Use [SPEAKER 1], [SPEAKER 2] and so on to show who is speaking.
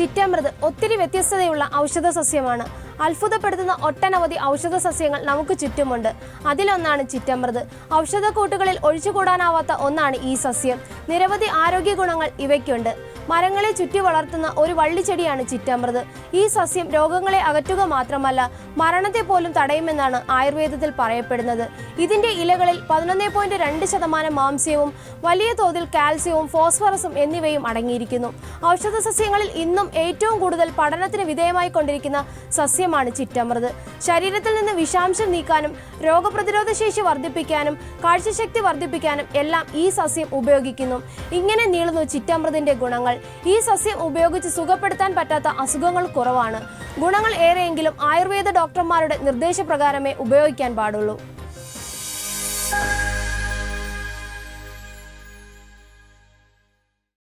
[SPEAKER 1] ചിറ്റമൃത് ഒത്തിരി വ്യത്യസ്തതയുള്ള ഔഷധ സസ്യമാണ്. അത്ഭുതപ്പെടുത്തുന്ന ഒട്ടനവധി ഔഷധ സസ്യങ്ങൾ നമുക്ക് ചുറ്റുമുണ്ട്. അതിലൊന്നാണ് ചിറ്റമൃത്. ഔഷധക്കൂട്ടുകളിൽ ഒഴിച്ചുകൂടാനാവാത്ത ഒന്നാണ് ഈ സസ്യം. നിരവധി ആരോഗ്യ ഗുണങ്ങൾ ഇവയ്ക്കുണ്ട്. മരങ്ങളെ ചുറ്റി വളർത്തുന്ന ഒരു വള്ളിച്ചെടിയാണ് ചിറ്റമൃത്. ഈ സസ്യം രോഗങ്ങളെ അകറ്റുക മാത്രമല്ല മരണത്തെ പോലും തടയുമെന്നാണ് ആയുർവേദത്തിൽ പറയപ്പെടുന്നത്. ഇതിന്റെ ഇലകളിൽ പതിനൊന്ന് പോയിന്റ് രണ്ട് ശതമാനം മാംസ്യവും വലിയ തോതിൽ കാൽസ്യവും ഫോസ്ഫറസും എന്നിവയും അടങ്ങിയിരിക്കുന്നു. ഔഷധ സസ്യങ്ങളിൽ ഇന്നും ഏറ്റവും കൂടുതൽ പഠനത്തിന് വിധേയമായി കൊണ്ടിരിക്കുന്ന സസ്യമാണ് ചിറ്റമൃത്. ശരീരത്തിൽ നിന്ന് വിഷാംശം നീക്കാനും രോഗപ്രതിരോധ ശേഷി വർദ്ധിപ്പിക്കാനും കാഴ്ചശക്തി വർദ്ധിപ്പിക്കാനും എല്ലാം ഈ സസ്യം ഉപയോഗിക്കുന്നു. ഇങ്ങനെ നീളുന്നു ചിറ്റമൃതിന്റെ ഗുണങ്ങൾ. ഈ സസ്യം ഉപയോഗിച്ച് സുഖപ്പെടുത്താൻ പറ്റാത്ത അസുഖങ്ങൾ കുറവാണ്. ഗുണങ്ങൾ ഏറെയെങ്കിലും ആയുർവേദ ഡോക്ടർമാരുടെ നിർദ്ദേശപ്രകാരമേ ഉപയോഗിക്കാൻ പാടുള്ളൂ.